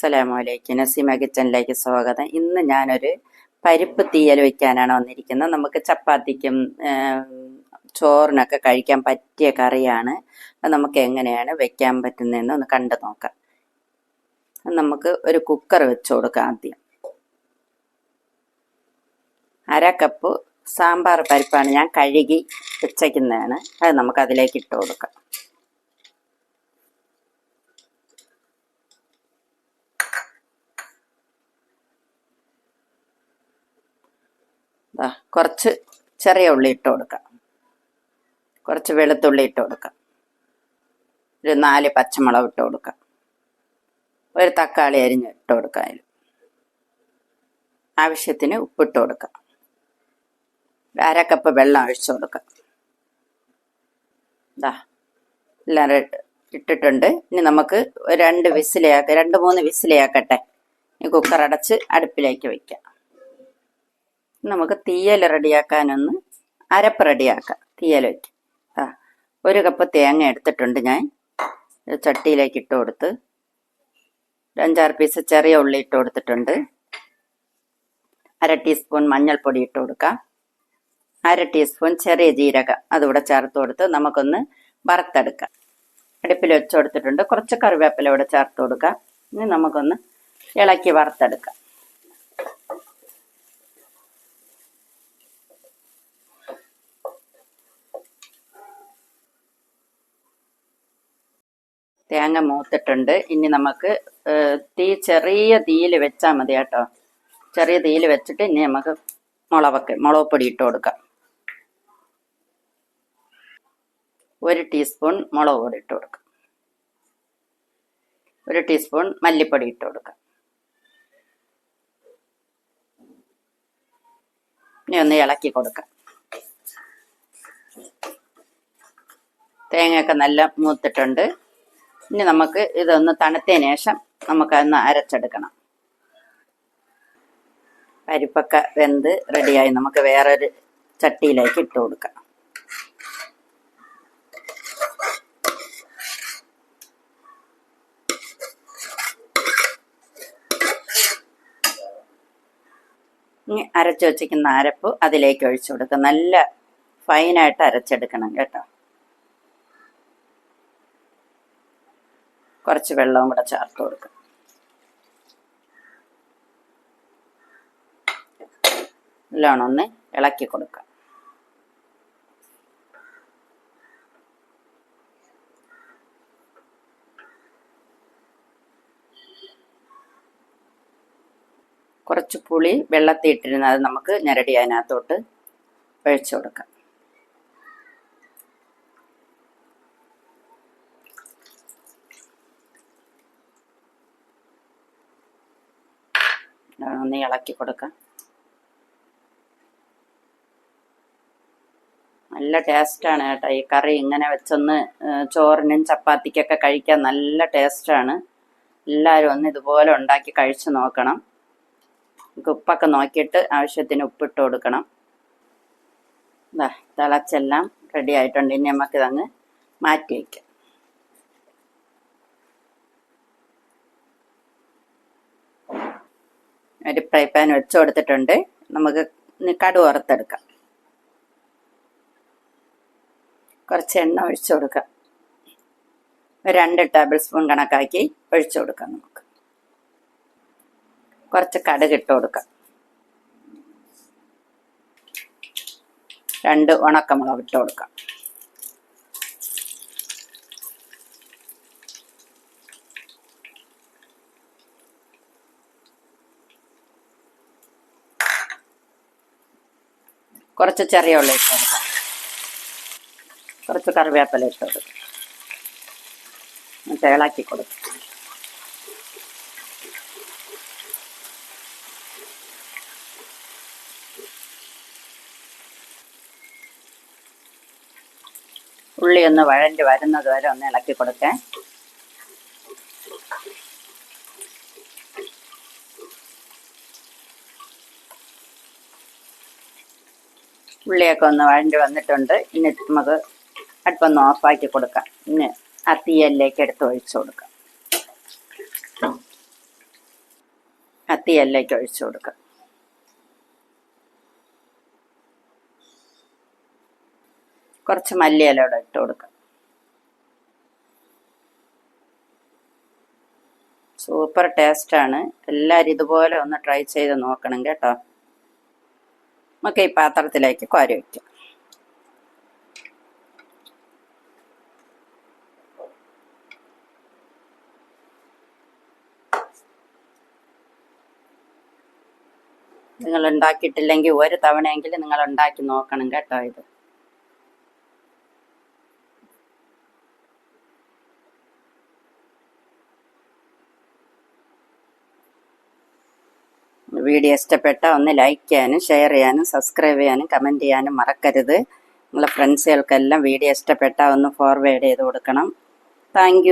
അസ്സലാമലൈക്കും നസീമ കിച്ചണിലേക്ക് സ്വാഗതം. ഇന്ന് ഞാനൊരു പരിപ്പ് തീയൽ വെക്കാനാണ് വന്നിരിക്കുന്നത്. നമുക്ക് ചപ്പാത്തിക്കും ചോറിനൊക്കെ കഴിക്കാൻ പറ്റിയ കറിയാണ്. അത് നമുക്ക് എങ്ങനെയാണ് വെക്കാൻ പറ്റുന്നതെന്ന് ഒന്ന് കണ്ടു നോക്കാം. നമുക്ക് ഒരു കുക്കർ വെച്ച് കൊടുക്കാം ആദ്യം. അര കപ്പ് സാമ്പാർ പരിപ്പാണ് ഞാൻ കഴുകി വെച്ചേക്കുന്നതാണ്. അത് നമുക്ക് അതിലേക്ക് ഇട്ട് കൊടുക്കാം. കുറച്ച് ചെറിയ ഉള്ളി ഇട്ട് കൊടുക്കാം. കുറച്ച് വെളുത്തുള്ളി ഇട്ട് കൊടുക്കാം. ഒരു നാല് പച്ചമുളക് ഇട്ട് കൊടുക്കാം. ഒരു തക്കാളി അരിഞ്ഞ് ഇട്ട് കൊടുക്കാം അതിൽ ആവശ്യത്തിന് ഉപ്പിട്ട് കൊടുക്കാം. അര കപ്പ് വെള്ളം ഒഴിച്ചു കൊടുക്കാം. ഇതാ എല്ലാം ഇട്ടിട്ടുണ്ട്. ഇനി നമുക്ക് രണ്ട് വിസിലയാക്ക രണ്ട് മൂന്ന് വിസിലയാക്കട്ടെ. കുക്കർ അടച്ച് അടുപ്പിലേക്ക് വയ്ക്കാം നമുക്ക് തീയൽ റെഡിയാക്കാനൊന്ന് അരപ്പ് റെഡിയാക്കാം തീയൽ വയ്ക്കും ആ ഒരു കപ്പ് തേങ്ങ എടുത്തിട്ടുണ്ട് ഞാൻ. ചട്ടിയിലേക്ക് ഇട്ട് കൊടുത്ത്. അഞ്ചാറ് പീസ് ചെറിയ ഉള്ളി ഇട്ട് കൊടുത്തിട്ടുണ്ട്. അര ടീസ്പൂൺ മഞ്ഞൾപ്പൊടി ഇട്ട് കൊടുക്കാം. അര ടീസ്പൂൺ ചെറിയ ജീരകം അതുകൂടെ ചേർത്ത് കൊടുത്ത് നമുക്കൊന്ന് വറുത്തെടുക്കാം. അടുപ്പിൽ വെച്ച് കൊടുത്തിട്ടുണ്ട്. കുറച്ച് കറിവേപ്പില ഇവിടെ ചേർത്ത് കൊടുക്കാം. ഇനി നമുക്കൊന്ന് ഇളക്കി വറുത്തെടുക്കാം. തേങ്ങ മൂത്തിട്ടുണ്ട്. ഇനി നമുക്ക് തീ ചെറിയ തീയിൽ വെച്ചാൽ മതി കേട്ടോ. ചെറിയ തീയിൽ വെച്ചിട്ട് ഇനി നമുക്ക് മുളകൊക്കെ മുളക് പൊടി ഇട്ട് കൊടുക്കാം. ഒരു ടീസ്പൂൺ മുളക് പൊടി ഇട്ട് കൊടുക്കാം. ഒരു ടീസ്പൂൺ മല്ലിപ്പൊടി ഇട്ട് കൊടുക്കാം. ഇനി ഒന്ന് ഇളക്കി കൊടുക്കാം. തേങ്ങയൊക്കെ നല്ല മൂത്തിട്ടുണ്ട്. ഇനി നമുക്ക് ഇതൊന്ന് തണുത്തതിന് ശേഷം നമുക്കതൊന്ന് അരച്ചെടുക്കണം. പരിപ്പൊക്കെ വെന്ത് റെഡിയായി നമുക്ക് വേറൊരു ചട്ടിയിലേക്ക് ഇട്ട് കൊടുക്കാം. ഇനി അരച്ചു വച്ചിരിക്കുന്ന അരപ്പ് അതിലേക്ക് ഒഴിച്ചു കൊടുക്കുക നല്ല ഫൈനായിട്ട് അരച്ചെടുക്കണം കേട്ടോ. കുറച്ച് വെള്ളവും കൂടെ ചേർത്ത് കൊടുക്കുക നല്ലോണം ഒന്ന് ഇളക്കി കൊടുക്കുക കുറച്ച് പുളി വെള്ളത്തിൽ ഇട്ടിരുന്നത് നമുക്ക് ഞെരടി അതിനകത്തോട്ട് ഒഴിച്ചു കൊടുക്കാം നല്ലോണം ഒന്ന് ഇളക്കി കൊടുക്കാം. നല്ല ടേസ്റ്റാണ് കേട്ടോ. ഈ കറി ഇങ്ങനെ വെച്ചൊന്ന് ചോറിനും ചപ്പാത്തിക്കൊക്കെ കഴിക്കാൻ നല്ല ടേസ്റ്റാണ് എല്ലാവരും ഒന്ന് ഇതുപോലെ ഉണ്ടാക്കി കഴിച്ചു നോക്കണം. നമുക്ക് ഉപ്പൊക്കെ നോക്കിയിട്ട് ആവശ്യത്തിന് ഉപ്പിട്ട് കൊടുക്കണം. തിളച്ചെല്ലാം റെഡി ആയിട്ടുണ്ട്. ഇനി നമുക്കിതങ്ങ് മാറ്റി വയ്ക്കാം ഒരു ഫ്രൈ പാൻ വെച്ച് കൊടുത്തിട്ടുണ്ട്. നമുക്ക് കടു വറുത്തെടുക്കാം. കുറച്ച് എണ്ണ ഒഴിച്ചു കൊടുക്കാം. രണ്ട് ടേബിൾ സ്പൂൺ കണക്കാക്കി ഒഴിച്ചു കൊടുക്കാം നമുക്ക്. കുറച്ച് കടുക് ഇട്ട് കൊടുക്കാം. രണ്ട് ഉണക്കമുളക് ഇട്ട് കൊടുക്കാം. കുറച്ച് ചെറിയ ഉള്ളി ഇട്ട് കൊടുക്കാം. കുറച്ച് കറിവേപ്പില ഇട്ട് കൊടുക്കും. എന്നിട്ട് കൊടുക്കാം. ഉള്ളി ഒന്ന് വഴണ്ടി വരുന്നത് വരെ ഒന്ന് ഇളക്കി കൊടുക്കേ. ഉള്ളിയൊക്കെ ഒന്ന് വഴണ്ടി വന്നിട്ടുണ്ട്. ഇനി നമുക്ക് അടുപ്പൊന്ന് ഓഫാക്കി കൊടുക്കാം. ഇനി ആ തീയലിലേക്ക് എടുത്ത് ഒഴിച്ചു കൊടുക്കാം. ആ തീയല്ലേക്ക് ഒഴിച്ചു കൊടുക്കാം. കുറച്ച് മല്ലിയിലൂടെ ഇട്ട് കൊടുക്കാം. സൂപ്പർ ടേസ്റ്റാണ്. എല്ലാവരും ഇതുപോലെ ഒന്ന് ട്രൈ ചെയ്ത് നോക്കണം കേട്ടോ. നമുക്ക് ഈ പാത്രത്തിലേക്ക് കോരി വയ്ക്കാം. നിങ്ങൾ ഉണ്ടാക്കിയിട്ടില്ലെങ്കിൽ ഒരു തവണയെങ്കിലും നിങ്ങൾ ഉണ്ടാക്കി നോക്കണം കേട്ടോ ഇത്. വീഡിയോ ഇഷ്ടപ്പെട്ട ഒന്ന് ലൈക്ക് ചെയ്യാനും ഷെയർ ചെയ്യാനും സബ്സ്ക്രൈബ് ചെയ്യാനും കമന്റ് ചെയ്യാനും മറക്കരുത്. നിങ്ങളെ ഫ്രണ്ട്സുകൾക്കെല്ലാം വീഡിയോ ഇഷ്ടപ്പെട്ട ഒന്ന് ഫോർവേഡ് ചെയ്ത് കൊടുക്കണം. താങ്ക്